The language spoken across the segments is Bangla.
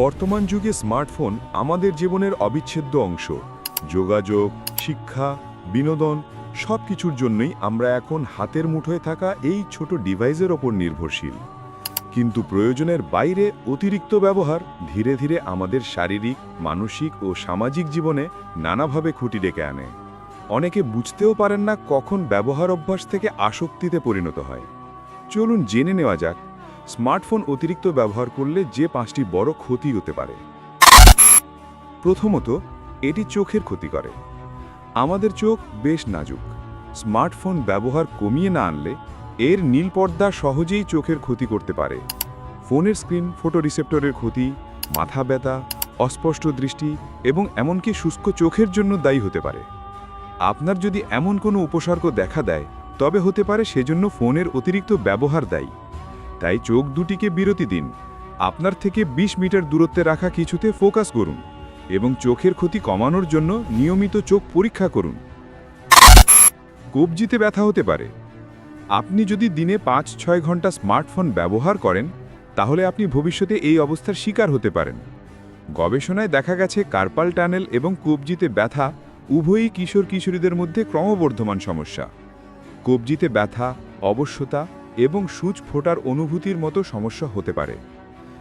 বর্তমান যুগে স্মার্টফোন আমাদের জীবনের অবিচ্ছেদ্য অংশ। যোগাযোগ, শিক্ষা, বিনোদন সব কিছুর জন্যই আমরা এখন হাতের মুঠোয় থাকা এই ছোট ডিভাইসের ওপর নির্ভরশীল। কিন্তু প্রয়োজনের বাইরে অতিরিক্ত ব্যবহার ধীরে ধীরে আমাদের শারীরিক, মানসিক ও সামাজিক জীবনে নানাভাবে খুঁটি ডেকে আনে। অনেকে বুঝতেও পারেন না কখন ব্যবহার অভ্যাস থেকে আসক্তিতে পরিণত হয়। চলুন জেনে নেওয়া যাক স্মার্টফোন অতিরিক্ত ব্যবহার করলে যে পাঁচটি বড় ক্ষতি হতে পারে। প্রথমত, এটি চোখের ক্ষতি করে। আমাদের চোখ বেশ নাজুক। স্মার্টফোন ব্যবহার কমিয়ে না আনলে এর নীল পর্দা সহজেই চোখের ক্ষতি করতে পারে। ফোনের স্ক্রিন ফটো রিসেপ্টরের ক্ষতি, মাথা ব্যথা, অস্পষ্ট দৃষ্টি এবং এমনকি শুষ্ক চোখের জন্য দায়ী হতে পারে। আপনার যদি এমন কোনো উপসর্গ দেখা দেয়, তবে হতে পারে সেজন্য ফোনের অতিরিক্ত ব্যবহার দায়ী। তাই চোখ দুটিকে বিরতি দিন। আপনার থেকে ২০ মিটার দূরত্বে রাখা কিছুতে ফোকাস করুন এবং চোখের ক্ষতি কমানোর জন্য নিয়মিত চোখ পরীক্ষা করুন। কবজিতে ব্যথা হতে পারে। আপনি যদি দিনে পাঁচ, ছয় ঘণ্টা স্মার্টফোন ব্যবহার করেন, তাহলে আপনি ভবিষ্যতে এই অবস্থার শিকার হতে পারেন। গবেষণায় দেখা গেছে কার্পাল টানেল এবং কবজিতে ব্যথা উভয়ই কিশোর কিশোরীদের মধ্যে ক্রমবর্ধমান সমস্যা। কবজিতে ব্যথা, অবশ্যতা এবং সূচ ফোটার অনুভূতির মতো সমস্যা হতে পারে।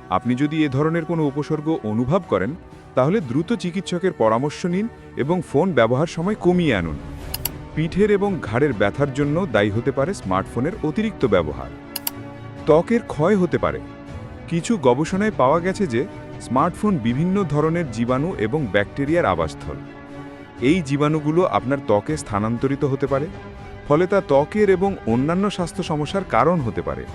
আপনি যদি এ ধরনের কোনো উপসর্গ অনুভব করেন, তাহলে দ্রুত চিকিৎসকের পরামর্শ নিন এবং ফোন ব্যবহার সময় কমিয়ে আনুন। পিঠের এবং ঘাড়ের ব্যথার জন্য দায়ী হতে পারে স্মার্টফোনের অতিরিক্ত ব্যবহার। ত্বকের ক্ষয় হতে পারে। কিছু গবেষণায় পাওয়া গেছে যে, স্মার্টফোন বিভিন্ন ধরনের জীবাণু এবং ব্যাকটেরিয়ার আবাসস্থল। এই জীবাণুগুলো আপনার ত্বকে স্থানান্তরিত হতে পারে। ফলে তা ত্বকের এবং অন্যান্য স্বাস্থ্য সমস্যার কারণ হতে পারে।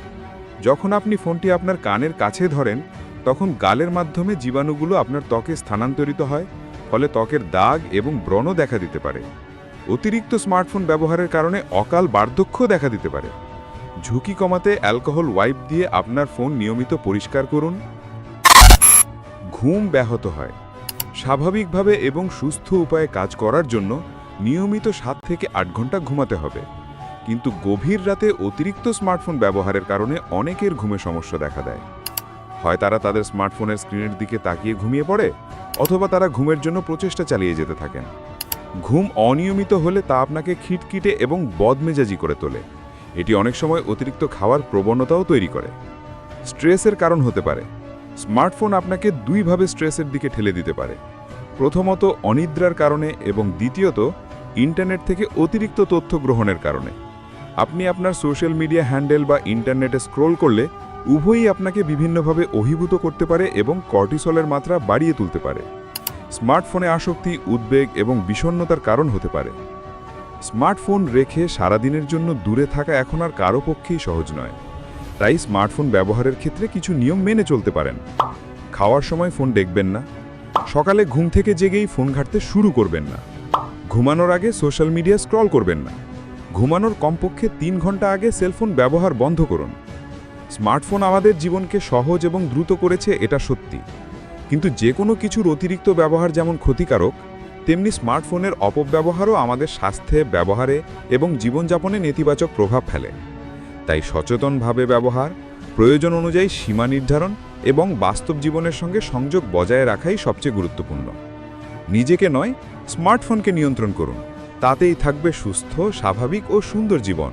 যখন আপনি ফোনটি আপনার কানের কাছে ধরেন, তখন গালের মাধ্যমে জীবাণুগুলো আপনার ত্বকে স্থানান্তরিত হয়, ফলে ত্বকের দাগ এবং ব্রণ দেখা দিতে পারে। অতিরিক্ত স্মার্টফোন ব্যবহারের কারণে অকাল বার্ধক্য দেখা দিতে পারে। ঝুঁকি কমাতে অ্যালকোহল ওয়াইপ দিয়ে আপনার ফোন নিয়মিত পরিষ্কার করুন। ঘুম ব্যাহত হয়। স্বাভাবিকভাবে এবং সুস্থ উপায়ে কাজ করার জন্য নিয়মিত সাত থেকে আট ঘণ্টা ঘুমাতে হবে। কিন্তু গভীর রাতে অতিরিক্ত স্মার্টফোন ব্যবহারের কারণে অনেকের ঘুমে সমস্যা দেখা দেয়। হয় তারা তাদের স্মার্টফোনের স্ক্রিনের দিকে তাকিয়ে ঘুমিয়ে পড়ে, অথবা তারা ঘুমের জন্য প্রচেষ্টা চালিয়ে যেতে থাকেন। ঘুম অনিয়মিত হলে তা আপনাকে খিটখিটে এবং বদমেজাজি করে তোলে। এটি অনেক সময় অতিরিক্ত খাওয়ার প্রবণতাও তৈরি করে। স্ট্রেসের কারণ হতে পারে। স্মার্টফোন আপনাকে দুইভাবে স্ট্রেসের দিকে ঠেলে দিতে পারে। প্রথমত অনিদ্রার কারণে এবং দ্বিতীয়ত ইন্টারনেট থেকে অতিরিক্ত তথ্য গ্রহণের কারণে। আপনি আপনার সোশ্যাল মিডিয়া হ্যান্ডেল বা ইন্টারনেটে স্ক্রোল করলে উভয়ই আপনাকে বিভিন্নভাবে অভিভূত করতে পারে এবং কর্টিসলের মাত্রা বাড়িয়ে তুলতে পারে। স্মার্টফোনে আসক্তি, উদ্বেগ এবং বিষণ্ণতার কারণ হতে পারে। স্মার্টফোন রেখে সারাদিনের জন্য দূরে থাকা এখন আর কারও পক্ষেই সহজ নয়। তাই স্মার্টফোন ব্যবহারের ক্ষেত্রে কিছু নিয়ম মেনে চলতে পারেন। খাওয়ার সময় ফোন দেখবেন না। সকালে ঘুম থেকে জেগেই ফোন ঘাঁটতে শুরু করবেন না। ঘুমানোর আগে সোশ্যাল মিডিয়া স্ক্রল করবেন না। ঘুমানোর কমপক্ষে তিন ঘণ্টা আগে সেলফোন ব্যবহার বন্ধ করুন। স্মার্টফোন আমাদের জীবনকে সহজ এবং দ্রুত করেছে, এটা সত্যি। কিন্তু যে কোনো কিছুর অতিরিক্ত ব্যবহার যেমন ক্ষতিকারক, তেমনি স্মার্টফোনের অপব্যবহারও আমাদের স্বাস্থ্যে, ব্যবহারে এবং জীবনযাপনে নেতিবাচক প্রভাব ফেলে। তাই সচেতনভাবে ব্যবহার, প্রয়োজন অনুযায়ী সীমা নির্ধারণ এবং বাস্তব জীবনের সঙ্গে সংযোগ বজায় রাখাই সবচেয়ে গুরুত্বপূর্ণ। নিজেকে নয় স্মার্টফোনকে নিয়ন্ত্রণ করুন। তাতেই থাকবে সুস্থ স্বাভাবিক ও সুন্দর জীবন।